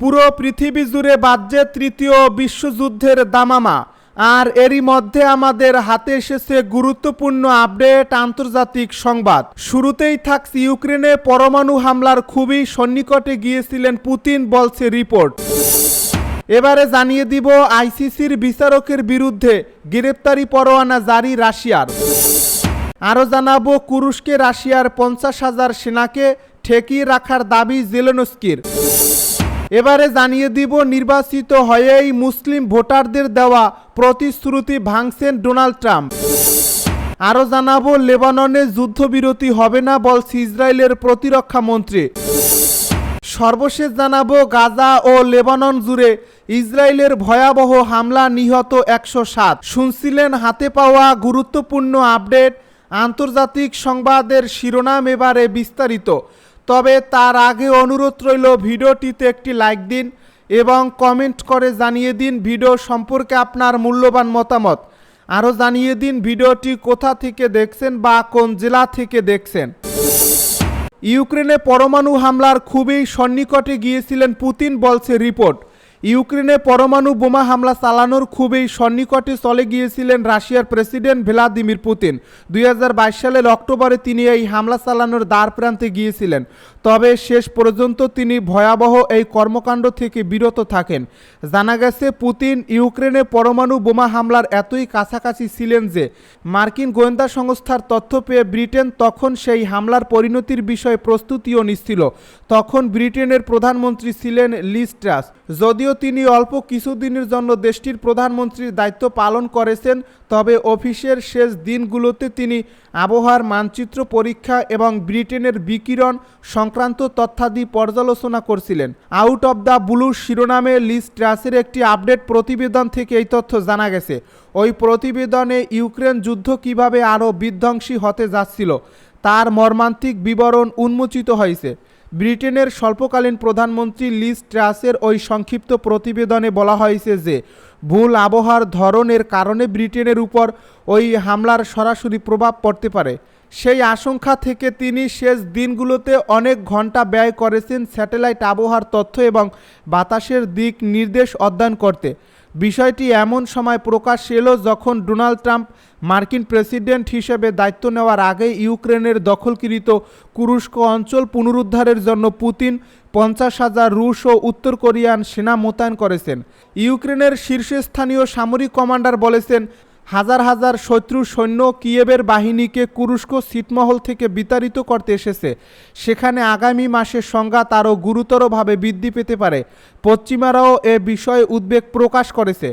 পুরো পৃথিবী জুড়ে বাজছে তৃতীয় বিশ্বযুদ্ধের দামামা। আর এরই মধ্যে আমাদের হাতে এসেছে গুরুত্বপূর্ণ আপডেট আন্তর্জাতিক সংবাদ। শুরুতেই থাকছে ইউক্রেনে পরমাণু হামলার খুবই সন্নিকটে গিয়েছিলেন পুতিন, বলছে রিপোর্ট। এবারে জানিয়ে দিব আইসিসির বিচারকের বিরুদ্ধে গ্রেপ্তারি পরোয়ানা জারি রাশিয়ার। আরও জানাব কুরুশকে রাশিয়ার পঞ্চাশ হাজার সেনাকে ঠেকিয়ে রাখার দাবি জেলেনস্কির। এবারে জানিয়ে দিব, নির্বাচিত হয়েই মুসলিম ভোটারদের দেওয়া প্রতিশ্রুতি ভাঙছেন ডোনাল্ড ট্রাম্প। আরও জানাব, লেবাননে যুদ্ধবিরতি হবে না বলছে ইসরায়েলের প্রতিরক্ষা মন্ত্রী। সর্বশেষ জানাব, গাজা ও লেবানন জুড়ে ইসরায়েলের ভয়াবহ হামলা নিহত একশো সাত। শুনছিলেন, হাতে পাওয়া গুরুত্বপূর্ণ আপডেট। আন্তর্জাতিক সংবাদের শিরোনাম এবারে বিস্তারিত। তবে তার আগে অনুরোধ রইল ভিডিওটিতে একটি লাইক দিন এবং কমেন্ট করে জানিয়ে দিন ভিডিও সম্পর্কে আপনার মূল্যবান মতামত। আরও জানিয়ে দিন ভিডিওটি কোথা থেকে দেখছেন বা কোন জেলা থেকে দেখছেন। ইউক্রেনে পরমাণু হামলার খুবই সন্নিকটে গিয়েছিলেন পুতিন বলছে রিপোর্ট। ইউক্রেনে পরমাণু বোমা হামলা চালানোর খুবই সন্নিকটে চলে গিয়েছিলেন রাশিয়ার প্রেসিডেন্ট ভ্লাদিমির পুতিন। দুই হাজার বাইশ সালের অক্টোবরে তিনি এই হামলা চালানোর দ্বার প্রান্তে গিয়েছিলেন। তবে শেষ পর্যন্ত তিনি ভয়াবহ এই কর্মকাণ্ড থেকে বিরত থাকেন। জানা গেছে, পুতিন ইউক্রেনে পরমাণু বোমা হামলার এতই কাছাকাছি ছিলেন যে মার্কিন গোয়েন্দা সংস্থার তথ্য পেয়ে ব্রিটেন তখন সেই হামলার পরিণতির বিষয়ে প্রস্তুতিও নিচ্ছিল। তখন ব্রিটেনের প্রধানমন্ত্রী ছিলেন লিস্ট্রাস ট্রাস। যদিও তিনি অল্প কিছুদিনের জন্য দেশটির প্রধানমন্ত্রীর দায়িত্ব পালন করেছেন, তবে অফিসের শেষ দিনগুলোতে তিনি আবহাওয়ার মানচিত্র পরীক্ষা এবং ব্রিটেনের বিকিরণ সংক্রান্ত তথ্যাদি পর্যালোচনা করছিলেন। আউট অব দ্য ব্লু শিরোনামে লিজ ট্রাসের একটি আপডেট প্রতিবেদন থেকে এই তথ্য জানা গেছে। ওই প্রতিবেদনে ইউক্রেন যুদ্ধ কীভাবে আরও বিধ্বংসী হতে যাচ্ছিল, তার মর্মান্তিক বিবরণ উন্মোচিত হয়েছে। ব্রিটেনের স্বল্পকালীন প্রধানমন্ত্রী লিজ ট্রাসের ওই সংক্ষিপ্ত প্রতিবেদনে বলা হয়েছে যে, ভুল আবহাওয়ার ধরনের কারণে ব্রিটেনের উপর ওই হামলার সরাসরি প্রভাব পড়তে পারে। সেই আশঙ্কা থেকে তিনি শেষ দিনগুলোতে অনেক ঘণ্টা ব্যয় করেছেন স্যাটেলাইট আবহাওয়ার তথ্য এবং বাতাসের দিক নির্দেশ অধ্যয়ন করতে। বিষয়টি এমন সময় প্রকাশ এলো যখন ডোনাল্ড ট্রাম্প মার্কিন প্রেসিডেন্ট হিসেবে দায়িত্ব নেওয়ার আগে ইউক্রেনের দখলকৃত কুরুস্ক অঞ্চল পুনরুদ্ধারের জন্য পুতিন পঞ্চাশ হাজার রুশ ও উত্তর কোরিয়ান সেনা মোতায়েন করেছেন। ইউক্রেনের শীর্ষস্থানীয় সামরিক কমান্ডার বলেছেন হাজার হাজার শত্রু সৈন্য কিয়েবের বাহিনীকে কুরুস্ক ছিটমহল থেকে বিতাড়িত করতে এসেছে। সেখানে আগামী মাসের সংঘাত আরও গুরুতরভাবে বৃদ্ধি পেতে পারে। পশ্চিমারাও এ বিষয়ে উদ্বেগ প্রকাশ করেছে।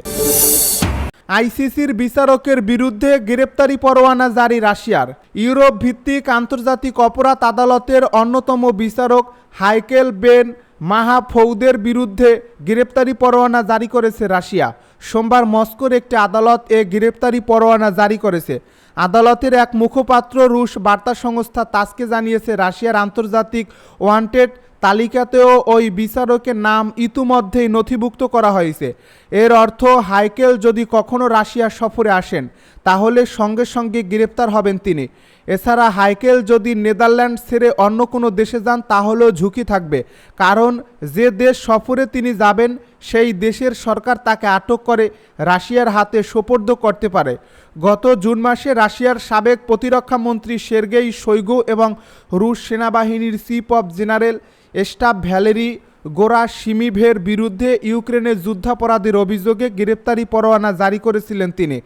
আইসিসির বিচারকের বিরুদ্ধে গ্রেপ্তারি পরোয়ানা জারি রাশিয়ার। ইউরোপ ভিত্তিক আন্তর্জাতিক অপরাধ আদালতের অন্যতম বিচারক হাইকেল বেন মাহা ফৌদের বিরুদ্ধে গ্রেপ্তারি পরোয়ানা জারি করেছে রাশিয়া। সোমবার মস্কোর একটি আদালত এ গ্রেপ্তারি পরোয়ানা জারি করেছে। আদালতের এক মুখপাত্র রুশ বার্তা সংস্থা তাসকে জানিয়েছে, রাশিয়ার আন্তর্জাতিক ওয়ান্টেড তালিকাতেও ওই বিচারকের নাম ইতিমধ্যেই নথিভুক্ত করা হয়েছে। এর অর্থ, হাইকেল যদি কখনো রাশিয়া সফরে আসেন তাহলে সঙ্গে সঙ্গে গ্রেপ্তার হবেন তিনি। এছাড়া হাইকেল যদি নেদারল্যান্ড ছেড়ে অন্য কোনো দেশে যান, তাহলেও ঝুঁকি থাকবে। কারণ যে দেশ সফরে তিনি যাবেন, সেই দেশের সরকার তাকে আটক করে রাশিয়ার হাতে সোপর্দ করতে পারে। গত জুন মাসে রাশিয়ার সাবেক প্রতিরক্ষা মন্ত্রী সের্গেই শৈগু এবং রুশ সেনাবাহিনীর chief of general staff Valery গোরা সিমিভের বিরুদ্ধে ইউক্রেনের যুদ্ধাপরাধের অভিযোগে গ্রেপ্তারি পরোয়ানা জারি করেছিলেন তিনি।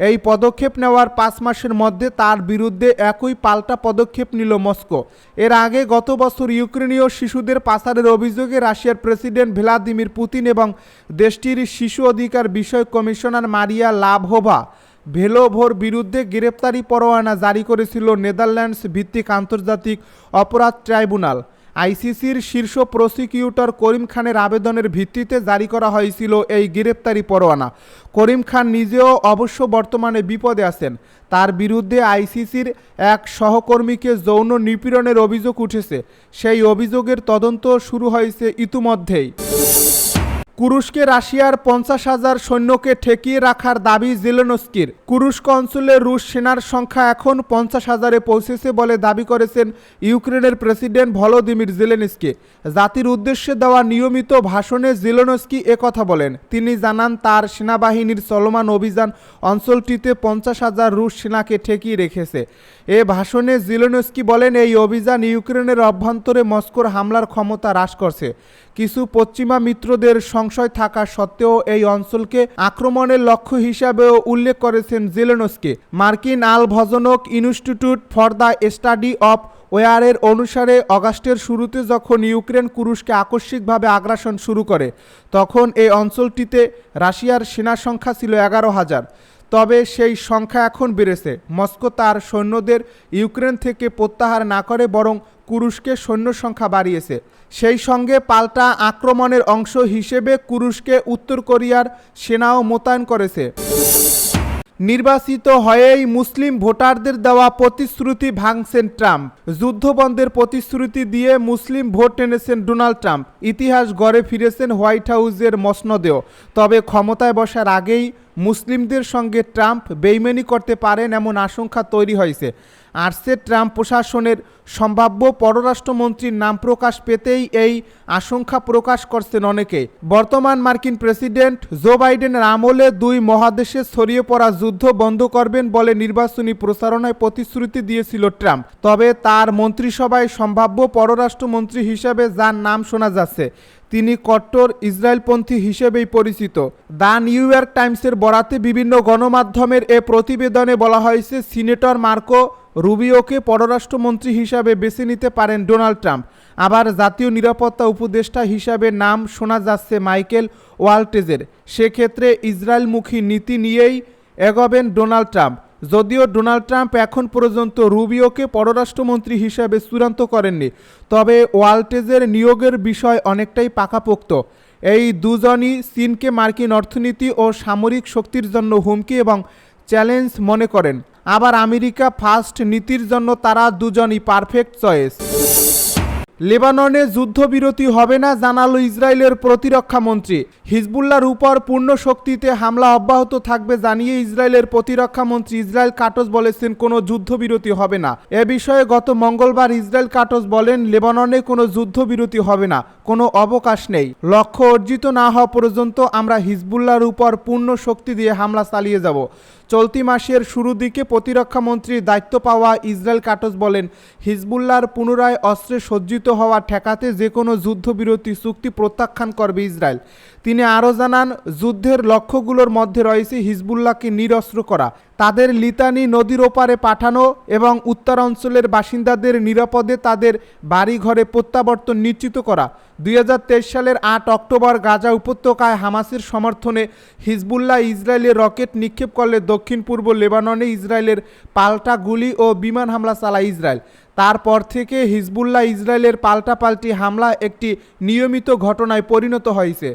এই পদক্ষেপ নেওয়ার পাঁচ মাসের মধ্যে তার বিরুদ্ধে একই পাল্টা পদক্ষেপ নিল মস্কো। এর আগে গত বছর ইউক্রেনীয় শিশুদের পাচারের অভিযোগে রাশিয়ার প্রেসিডেন্ট ভ্লাদিমির পুতিন এবং দেশটির শিশু অধিকার বিষয়ক কমিশনার মারিয়া লাভোভা ভেলোভোর বিরুদ্ধে গ্রেপ্তারি পরোয়ানা জারি করেছিল নেদারল্যান্ডস ভিত্তিক আন্তর্জাতিক অপরাধ ট্রাইব্যুনাল। আইসিসির শীর্ষ প্রসিকিউটর করিম খানের আবেদনের ভিত্তিতে জারি করা হয়েছিল এই গ্রেপ্তারি পরোয়ানা। করিম খান নিজেও অবশ্য বর্তমানে বিপদে আছেন। তার বিরুদ্ধে আইসিসির এক সহকর্মীকে যৌন নিপীড়নের অভিযোগ উঠেছে। সেই অভিযোগের তদন্ত শুরু হয়েছে ইতিমধ্যেই। কুরুশকে রাশিয়ার পঞ্চাশ হাজার সৈন্যকে ঠেকিয়ে রাখার দাবি জেলেনস্কির। কুরুস্ক অঞ্চলে রুশ সেনার সংখ্যা এখন পঞ্চাশ হাজারে পৌঁছেছে বলে দাবি করেছেন ইউক্রেনের প্রেসিডেন্ট ভলোদিমির জেলেনস্কি। জাতির উদ্দেশ্যে দেওয়া নিয়মিত ভাষণে জেলেনস্কি একথা বলেন। তিনি জানান, তার সেনাবাহিনীর চলমান অভিযান অঞ্চলটিতে পঞ্চাশ হাজার রুশ সেনাকে ঠেকিয়ে রেখেছে। এ ভাষণে জিলোনস্কি বলেন, এই অভিযান ইউক্রেনের অভ্যন্তরে মস্কোর হামলার ক্ষমতা হ্রাস করছে। কিছু পশ্চিমা মিত্রদের সংশয় থাকা সত্ত্বেও এই অঞ্চলকে আক্রমণের লক্ষ্য হিসাবেও উল্লেখ করেছেন জেলেনস্কি। মার্কিন আল ভজনক institute for the study of ওয়ারের অনুসারে, অগাস্টের শুরুতে যখন ইউক্রেন কুরুশকে আকস্মিকভাবে আগ্রাসন শুরু করে, তখন এই অঞ্চলটিতে রাশিয়ার সেনা সংখ্যা ছিল এগারো হাজার। তবে সেই সংখ্যা এখন বেড়েছে। মস্কো তার সৈন্যদের ইউক্রেন থেকে প্রত্যাহার না করে বরং কুরুশকে সৈন্য সংখ্যা বাড়িয়েছে। সেই সঙ্গে পাল্টা আক্রমণের অংশ হিসেবে কুরুশকে উত্তর কোরিয়ার সেনাও মোতায়েন করেছে। নির্বাচিত হয়েই মুসলিম ভোটারদের দেওয়া প্রতিশ্রুতি ভাঙছেন ট্রাম্প। যুদ্ধবন্ধের প্রতিশ্রুতি দিয়ে মুসলিম ভোট এনেছেন ডোনাল্ড ট্রাম্প। ইতিহাস গড়ে ফিরেছেন হোয়াইট হাউসের মসনদেও। তবে ক্ষমতায় বসার আগেই মুসলিমদের সঙ্গে ট্রাম্প বেইমানি করতে পারেন এমন আশঙ্কা তৈরি হয়েছে। আর্সে ট্রাম্প প্রশাসনের সম্ভাব্য পররাষ্ট্রমন্ত্রীর নাম প্রকাশ পেতেই এই আশঙ্কা প্রকাশ করছেন অনেকেই বর্তমান মার্কিন প্রেসিডেন্ট জো বাইডেনের আমলে দুই মহাদেশে ছড়িয়ে পড়া যুদ্ধ বন্ধ করবেন বলে নির্বাচনী প্রচারণায় প্রতিশ্রুতি দিয়েছিল ট্রাম্প। তবে তার মন্ত্রিসভায় সম্ভাব্য পররাষ্ট্রমন্ত্রী হিসেবে যার নাম শোনা যাচ্ছে। তিনি কট্টর ইসরায়েলপন্থী হিসেবেই পরিচিত। দ্য নিউ ইয়র্ক টাইমসের বরাতে বিভিন্ন গণমাধ্যমের এ প্রতিবেদনে বলা হয়েছে, সিনেটর মার্কো রুবিওকে পররাষ্ট্রমন্ত্রী হিসাবে বেছে নিতে পারেন ডোনাল্ড ট্রাম্প। আবার জাতীয় নিরাপত্তা উপদেষ্টা হিসাবে নাম শোনা যাচ্ছে মাইকেল ওয়ালটেজের। সেক্ষেত্রে ইসরায়েলমুখী নীতি নিয়েই এগোবেন ডোনাল্ড ট্রাম্প। যদিও ডোনাল্ড ট্রাম্প এখন পর্যন্ত রুবিওকে পররাষ্ট্রমন্ত্রী হিসাবে চূড়ান্ত করেননি, তবে ওয়ালটেজের নিয়োগের বিষয় অনেকটাই পাকাপোক্ত। এই দুজনই চীনকে মার্কিন অর্থনীতি ও সামরিক শক্তির জন্য হুমকি এবং চ্যালেঞ্জ মনে করেন। আবার আমেরিকা ফার্স্ট নীতির জন্য তারা দুজনই পারফেক্ট চয়েস। লেবাননে যুদ্ধবিরতি হবে না জানালো ইসরায়েলের প্রতিরক্ষা মন্ত্রী। হিজবুল্লার উপর পূর্ণ শক্তিতে হামলা অব্যাহত থাকবে জানিয়ে ইসরায়েলের প্রতিরক্ষা মন্ত্রী ইসরায়েল কাটস বলেছেন, কোনো যুদ্ধবিরতি হবে না। এ বিষয়ে গত মঙ্গলবার ইসরায়েল কাটস বলেন, লেবাননে কোনো যুদ্ধবিরতি হবে না, কোনো অবকাশ নেই। লক্ষ্য অর্জিত না হওয়া পর্যন্ত আমরা হিজবুল্লার উপর পূর্ণ শক্তি দিয়ে হামলা চালিয়ে যাব। চলতি মাসের শুরু দিকে প্রতিরক্ষা মন্ত্রীর দায়িত্ব পাওয়া ইসরায়েল কাটস বলেন হিজবুল্লার পুনরায় অস্ত্রে সজ্জিত হওয়া ঠেকাতে যে কোনো যুদ্ধবিরতি চুক্তি প্রত্যাখ্যান করবে ইসরায়েল। তিনি আরও জানান, যুদ্ধের লক্ষ্যগুলোর মধ্যে রয়েছে হিজবুল্লাহকে নিরস্ত্র করা। তাদের লিতানি নদীর ওপারে পাঠানো এবং উত্তর অঞ্চলের বাসিন্দাদের নিরাপদে তাদের বাড়িঘরে প্রত্যাবর্তন নিশ্চিত করা। দুই হাজার তেইশ সালের আট অক্টোবর গাজা উপত্যকায় হামাসের সমর্থনে হিজবুল্লাহ ইসরায়েলের রকেট নিক্ষেপ করলে দক্ষিণ পূর্ব লেবাননে ইসরায়েলের পাল্টা গুলি ও বিমান হামলা চালায় ইসরায়েল। তারপর থেকে হিজবুল্লাহ ইসরায়েলের পাল্টাপাল্টি হামলা একটি নিয়মিত ঘটনায় পরিণত হয়েছে।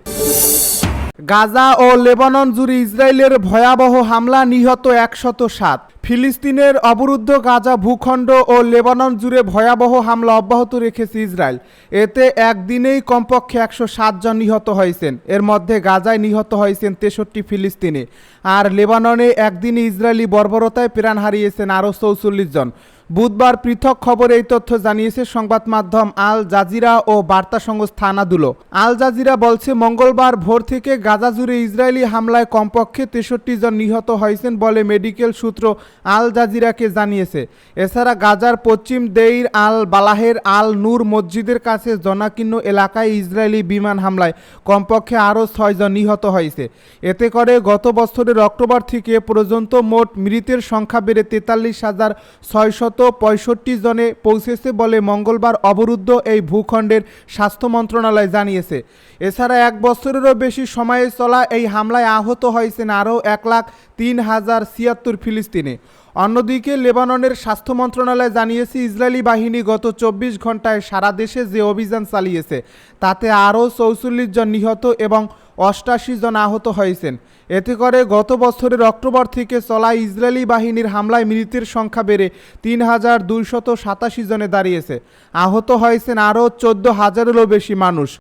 গাজা ও লেবানন জুড়ে ইসরায়েলের ভয়াবহ হামলা নিহত একশত সাত। ফিলিস্তিনের অবরুদ্ধ গাজা ভূখণ্ড ও লেবানন জুড়ে ভয়াবহ হামলা অব্যাহত রেখেছে ইসরায়েল। এতে একদিনেই কমপক্ষে একশো জন নিহত হয়েছেন। এর মধ্যে গাজায় নিহত হয়েছেন তেষট্টি ফিলিস্তিনি। আর লেবাননে একদিনে ইসরায়েলি বর্বরতায় প্রাণ হারিয়েছেন আরও চৌচল্লিশ জন। বুধবার পৃথক খবরে এই তথ্য জানিয়েছে সংবাদ মাধ্যম আল জাজিরা ও বার্তা সংস্থা আনাদুলো। আল জাজিরা বলছে, মঙ্গলবার ভোর থেকে গাজা জুড়ে ইসরায়েলি হামলায় কমপক্ষে তেষট্টি জন নিহত হয়েছেন বলে মেডিকেল সূত্র আল জাজিরাকে জানিয়েছে। এছাড়া গাজার পশ্চিম দেইর আল বালাহের আল নূর মসজিদের কাছে জনাকীর্ণ এলাকায় ইসরায়েলি বিমান হামলায় কমপক্ষে আরও ছয়জন নিহত হয়েছে। এতে করে গত বছরের অক্টোবর থেকে পর্যন্ত মোট মৃতের সংখ্যা বেড়ে তেতাল্লিশ হাজার ছয়শত পঁয়ষট্টি জনে পৌঁছেছে বলে মঙ্গলবার অবরুদ্ধ এই ভূখণ্ডের স্বাস্থ্য মন্ত্রণালয় জানিয়েছে। এছাড়া এক বছরেরও বেশি সময়ে চলা এই হামলায় আহত হয়েছেন আরও এক লাখ তিন হাজার ছিয়াত্তর ফিলিস্তিনি। অন্যদিকে লেবাননের স্বাস্থ্য মন্ত্রণালয় জানিয়েছে, ইসরায়েলি বাহিনী গত চব্বিশ ঘন্টায় সারা দেশে যে অভিযান চালিয়েছে, তাতে আরও চৌচল্লিশ জন নিহত এবং অষ্টাশি জন আহত হয়েছেন। এতে করে গত বছরের অক্টোবর থেকে চলা ইসরায়েলি বাহিনীর হামলায় মৃতের সংখ্যা বেড়ে তিন হাজার দুইশত সাতাশি জনে দাঁড়িয়েছে। আহত হয়েছেন আরও চোদ্দ হাজারেরও বেশি মানুষ।